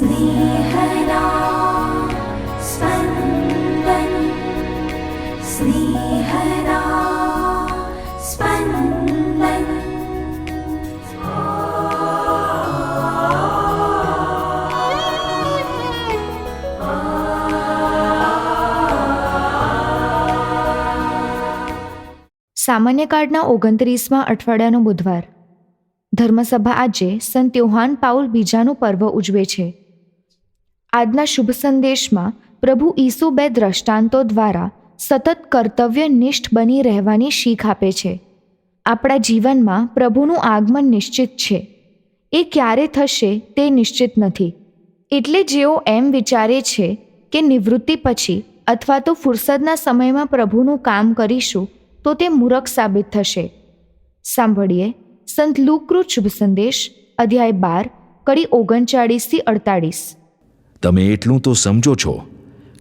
स्नेहदा स्पन्दन् स्नेहदा स्पन्दन् સામાન્ય કાર્ડના ઓગણત્રીસમાં અઠવાડિયાનો બુધવાર ધર્મસભા આજે સંત યોહાન પાઉલ બીજાનું પર્વ ઉજવે છે આજના શુભ સંદેશમાં પ્રભુ ઈસુ બે દ્રષ્ટાંતો દ્વારા સતત કર્તવ્યનિષ્ઠ બની રહેવાની શીખ આપે છે. આપણા જીવનમાં પ્રભુનું આગમન નિશ્ચિત છે. એ ક્યારે થશે તે નિશ્ચિત નથી. એટલે જેઓ એમ વિચારે છે કે નિવૃત્તિ પછી અથવા તો ફુરસદના સમયમાં પ્રભુનું કામ કરીશું, તો તે મૂરખ સાબિત થશે. સાંભળીએ સંત લુકૃત શુભ સંદેશ, અધ્યાય બાર, કડી ઓગણચાળીસથી અડતાળીસ. તમે એટલું તો સમજો છો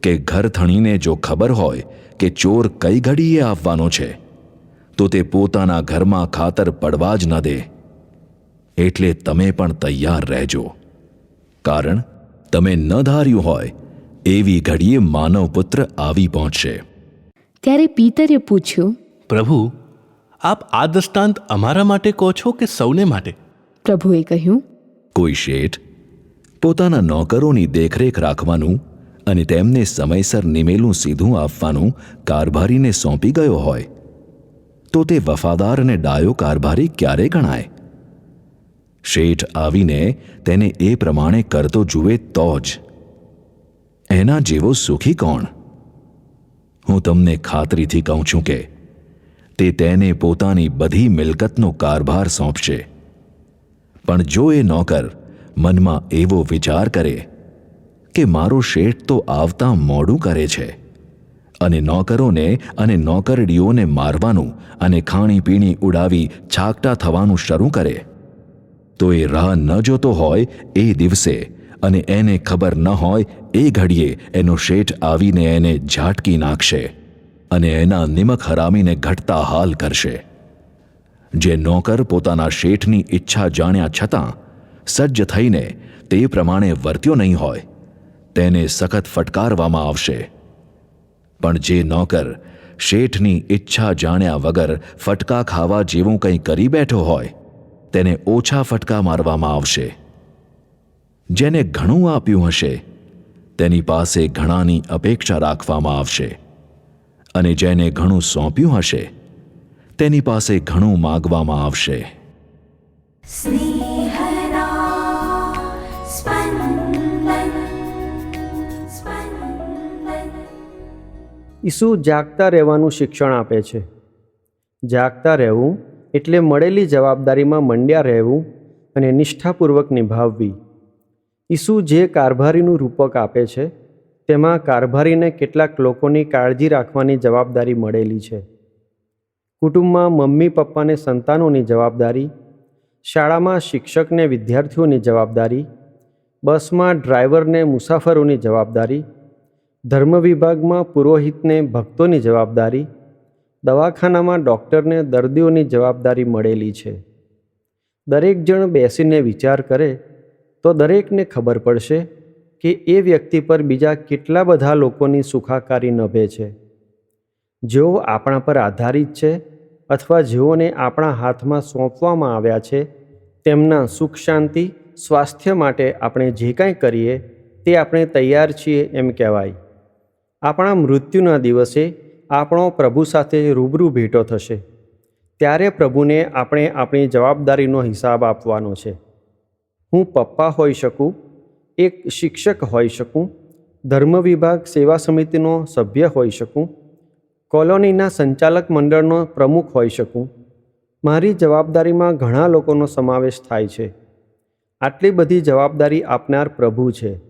કે ઘર થણીને જો ખબર હોય કે ચોર કઈ ઘડીએ આવવાનો છે તો તે પોતાના ઘરમાં ખાતર પડવા જ ન દે. એટલે તમે પણ તૈયાર રહેજો. કારણ તમે ન ધાર્યું હોય એવી ઘડીએ માનવ પુત્ર આવી પહોંચશે. ત્યારે પિતરે પૂછ્યું પ્રભુ આપ આ દૃષ્ટાંત અમારા માટે કહો છો કે સૌને માટે? પ્રભુએ કહ્યું કોઈ શેઠ પોતાના નોકરોની દેખરેખ રાખવાનું અને તેમને સમયસર નિમેલું સીધું આપવાનું કારભારીને સોંપી ગયો હોય, તો તે વફાદાર અને ડાયો કારભારી ક્યારે ગણાય? શેઠ આવીને તેને એ પ્રમાણે કરતો જુએ તો જ, એના જેવો સુખી કોણ? હું તમને ખાતરીથી કહું છું કે તે તેને પોતાની બધી મિલકતનો કારભાર સોંપશે. પણ જો એ નોકર મનમાં એવો વિચાર કરે કે મારો શેઠ તો આવતા મોડું કરે છે અને નોકરોને અને નોકરડીઓને મારવાનું અને ખાણીપીણી ઉડાવી છાકટા થવાનું શરૂ કરે. તો એ રાહ ન જોતો હોય એ દિવસે અને એને ખબર ન હોય એ ઘડીએ એનો શેઠ આવીને એને ઝાટકી નાખશે અને એના નિમક હરામીને ઘટતા હાલ કરશે. જે નોકર પોતાના શેઠની ઈચ્છા જાણ્યા છતાં સજ્જ થઈને તે પ્રમાણે વર્ત્યો નહીં હોય, તેને સખત ફટકારવામાં આવશે. પણ જે નોકર શેઠની ઈચ્છા જાણ્યા વગર ફટકા ખાવા જેવું કંઈ કરી બેઠો હોય, તેને ઓછા ફટકા મારવામાં આવશે. જેને ઘણું આપ્યું હશે, તેની પાસે ઘણાની અપેક્ષા રાખવામાં આવશે. અને જેને ઘણું સોંપ્યું હશે, તેની પાસે ઘણું માગવામાં આવશે. સ્નેહ ઈસુ જાગતા રહેવાનું શિક્ષણ આપે છે. જાગતા રહેવું એટલે મળેલી જવાબદારીમાં મંડ્યા રહેવું અને નિષ્ઠાપૂર્વક નિભાવવી. ઈસુ જે કારભારીનું રૂપક આપે છે, તેમાં કારભારીને કેટલાક લોકોની કાળજી રાખવાની જવાબદારી મળેલી છે. કુટુંબમાં મમ્મી પપ્પાને સંતાનોની જવાબદારી, શાળામાં શિક્ષકને વિદ્યાર્થીઓની જવાબદારી, બસમાં ડ્રાઈવરને મુસાફરોની જવાબદારી ધર્મ વિભાગમાં પુરોહિતને ભક્તોની જવાબદારી, દવાખાનામાં ડૉક્ટરને દર્દીઓની જવાબદારી મળેલી છે. દરેક જણ બેસીને વિચાર કરે તો દરેકને ખબર પડશે કે એ વ્યક્તિ પર બીજા કેટલા બધા લોકોની સુખાકારી નભે છે. જેઓ આપણા પર આધારિત છે અથવા જેઓને આપણા હાથમાં સોંપવામાં આવ્યા છે, તેમના સુખ, શાંતિ, સ્વાસ્થ્ય માટે આપણે જે કાંઈ કરીએ તે આપણે તૈયાર છીએ એમ કહેવાય. આપણા મૃત્યુના દિવસે આપણો પ્રભુ સાથે રૂબરૂ ભેટો થશે. ત્યારે પ્રભુને આપણે આપણી જવાબદારીનો હિસાબ આપવાનો છે. હું પપ્પા હોઈ શકું, એક શિક્ષક હોઈ શકું, ધર્મ વિભાગ સેવા સમિતિનો સભ્ય હોઈ શકું, કોલોનીના સંચાલક મંડળનો પ્રમુખ હોઈ શકું. મારી જવાબદારીમાં ઘણા લોકોનો સમાવેશ થાય છે. આટલી બધી જવાબદારી આપનાર પ્રભુ છે.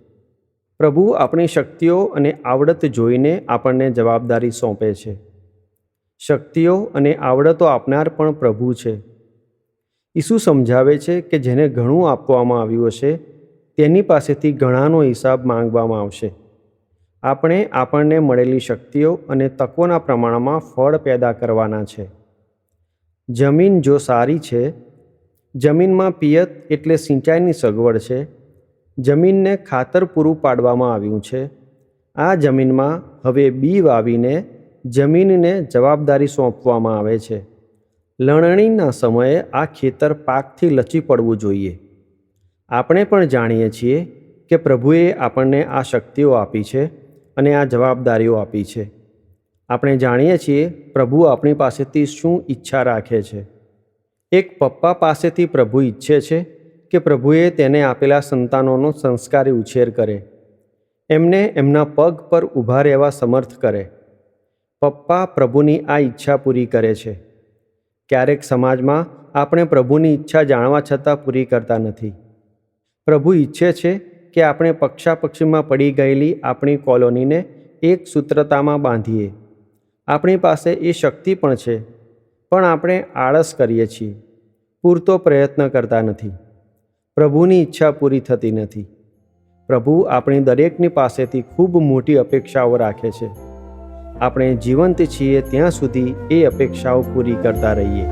પ્રભુ આપણી શક્તિઓ અને આવડત જોઈને આપણને જવાબદારી સોંપે છે. શક્તિઓ અને આવડતો આપનાર પણ પ્રભુ છે. ઈસુ સમજાવે છે કે જેને ઘણું આપવામાં આવ્યું હશે, તેની પાસેથી ઘણાનો હિસાબ માંગવામાં આવશે. આપણે આપણને મળેલી શક્તિઓ અને તકોના પ્રમાણમાં ફળ પેદા કરવાના છે. જમીન જો સારી છે, જમીનમાં પિયત એટલે સિંચાઈની સગવડ છે જમીનને ખાતર પૂરું પાડવામાં આવ્યું છે. આ જમીનમાં હવે બી વાવીને જમીનને જવાબદારી સોંપવામાં આવે છે. લણણીના સમયે આ ખેતર પાકથી લચી પડવું જોઈએ. આપણે પણ જાણીએ છીએ કે પ્રભુએ આપણને આ શક્તિઓ આપી છે અને આ જવાબદારીઓ આપી છે. આપણે જાણીએ છીએ પ્રભુ આપણી પાસેથી શું ઈચ્છા રાખે છે. એક પપ્પા પાસેથી પ્રભુ ઈચ્છે છે કે પ્રભુએ તેને આપેલા સંતાનોનો સંસ્કારી ઉછેર કરે. એમને એમના પગ પર ઊભા રહેવા સમર્થ કરે. પપ્પા પ્રભુની આ ઈચ્છા પૂરી કરે છે. ક્યારેક સમાજમાં આપણે પ્રભુની ઈચ્છા જાણવા છતાં પૂરી કરતા નથી. પ્રભુ ઈચ્છે છે કે આપણે પક્ષાપક્ષીમાં પડી ગયેલી આપણી કોલોનીને એક સૂત્રતામાં બાંધીએ. આપણી પાસે એ શક્તિ પણ છે. પણ આપણે આળસ કરીએ છીએ. પૂરતો પ્રયત્ન કરતા નથી. પ્રભુની ઈચ્છા પૂરી થતી નથી. પ્રભુ આપણી દરેકની પાસેથી ખૂબ મોટી અપેક્ષાઓ રાખે છે. આપણે જીવંત છીએ ત્યાં સુધી એ અપેક્ષાઓ પૂરી કરતા રહીએ.